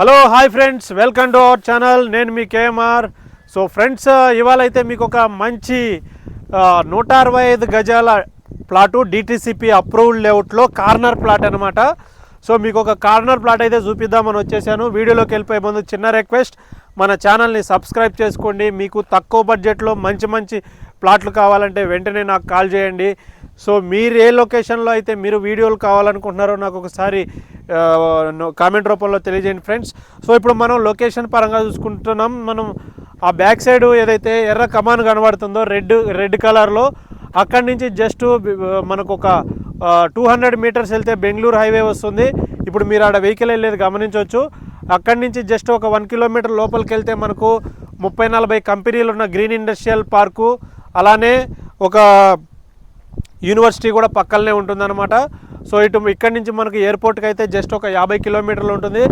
Hello hi friends welcome to our channel. నేను మీ KMR. So friends ఇవాళ అయితే మీకు ఒక మంచి నూట అరవై ఐదు గజాల ప్లాటు డిటీసీపీ అప్రూవ్డ్ లేఅవుట్లో కార్నర్ ప్లాట్ అనమాట సో మీకు ఒక కార్నర్ ప్లాట్ అయితే చూపిద్దామని వచ్చేసాను. వీడియోలోకి వెళ్ళిపోయే ముందు చిన్న రిక్వెస్ట్ మన ఛానల్ని సబ్స్క్రైబ్ చేసుకోండి. మీకు తక్కువ బడ్జెట్లో మంచి మంచి ప్లాట్లు కావాలంటే వెంటనే నాకు కాల్ చేయండి. సో మీరు ఏ లొకేషన్లో అయితే మీరు వీడియోలు కావాలనుకుంటున్నారో నాకు ఒకసారి కామెంట్ రూపంలో తెలియజేయండి ఫ్రెండ్స్. సో ఇప్పుడు మనం లొకేషన్ పరంగా చూసుకుంటున్నాం. మనం ఆ బ్యాక్ సైడ్ ఏదైతే ఎర్ర కమాన్ కనబడుతుందో రెడ్ రెడ్ కలర్లో అక్కడి నుంచి జస్ట్ మనకు ఒక టూ హండ్రెడ్ మీటర్స్ వెళ్తే బెంగళూరు హైవే వస్తుంది. ఇప్పుడు మీరు ఆడ వెహికల్ వెళ్ళేది గమనించవచ్చు. అక్కడి నుంచి జస్ట్ ఒక వన్ కిలోమీటర్ లోపలికి వెళ్తే మనకు ముప్పై నలభై కంపెనీలు ఉన్న గ్రీన్ ఇండస్ట్రియల్ పార్కు అలానే ఒక యూనివర్సిటీ కూడా పక్కనే ఉంటుందన్నమాట. సో ఇటు ఇక్కడి నుంచి మనకి ఎయిర్పోర్ట్కి అయితే జస్ట్ ఒక యాభై కిలోమీటర్లు ఉంటుంది.